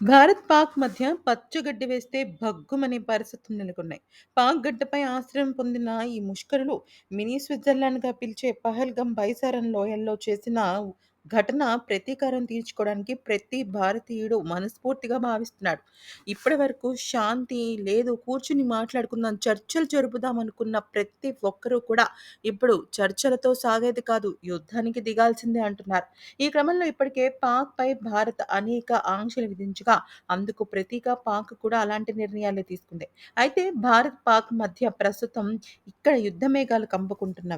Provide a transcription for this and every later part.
భారత్, పాక్ మధ్య పచ్చగడ్డి వేస్తే భగ్గుమనే పరిస్థితులు నెలకొన్నాయి. పాక్ గడ్డపై ఆశ్రయం పొందిన ఈ ముష్కరులు మినీ స్విట్జర్లాండ్‌గా పిలిచే పహల్గం బైసారన్ లోయల్లో చేసిన ఘటన ప్రతీకారం తీర్చుకోవడానికి ప్రతి భారతీయుడు మనస్ఫూర్తిగా భావిస్తున్నాడు. ఇప్పటివరకు శాంతి లేదు, కూర్చుని మాట్లాడుకుందాం, చర్చలు జరుపుదాం అనుకున్న ప్రతి ఒక్కరూ కూడా ఇప్పుడు చర్చలతో సాగేది కాదు, యుద్ధానికి దిగాల్సిందే అంటున్నారు. ఈ క్రమంలో ఇప్పటికే పాక్‌పై భారత్ అనేక ఆంక్షలు విధించగా, అందుకు ప్రతిగా పాక్ కూడా అలాంటి నిర్ణయాలే తీసుకుంది. అయితే భారత్, పాక్ మధ్య ప్రస్తుతం ఇక్కడ యుద్ధ మేఘాలు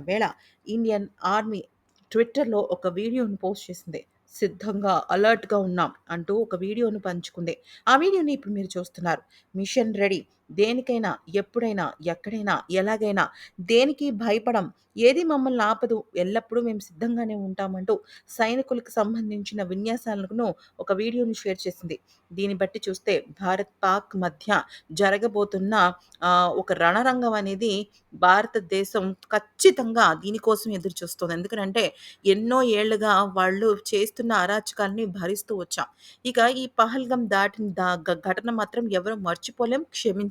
వేళ ఇండియన్ ఆర్మీ ట్విట్టర్‌లో ఒక వీడియోను పోస్ట్ చేసింది. సిద్ధంగా, అలర్ట్‌గా ఉన్నాం అంటూ ఒక వీడియోను పంచుకుంది. ఆ వీడియోని ఇప్పుడు మీరు చూస్తున్నారు. Mission ready. దేనికైనా, ఎప్పుడైనా, ఎక్కడైనా, ఎలాగైనా, దేనికి భయపడం. ఏది మమ్మల్ని ఆపదు. ఎల్లప్పుడూ మేము సిద్ధంగానే ఉంటామంటూ సైనికులకు సంబంధించిన విన్యాసాలను ఒక వీడియోని షేర్ చేసింది. దీన్ని బట్టి చూస్తే భారత్, పాక్ మధ్య జరగబోతున్న ఒక రణరంగం అనేది భారతదేశం ఖచ్చితంగా దీనికోసం ఎదురు చూస్తుంది. ఎందుకంటే ఎన్నో ఏళ్ళుగా వాళ్ళు చేస్తున్న అరాచకాల్ని భరిస్తూ వచ్చాం. ఇక ఈ పహల్గం దాటిన దా ఘటన మాత్రం ఎవరు మర్చిపోలేం,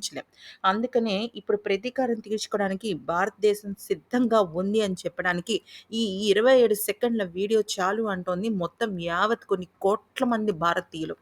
క్షమించలేం. అందుకనే ఇప్పుడు ప్రతీకారం తీర్చుకోవడానికి భారతదేశం సిద్ధంగా ఉంది అని చెప్పడానికి ఈ 27 సెకండ్ల వీడియో చాలు అంటోంది మొత్తం యావత్ కొన్ని కోట్ల మంది భారతీయులు.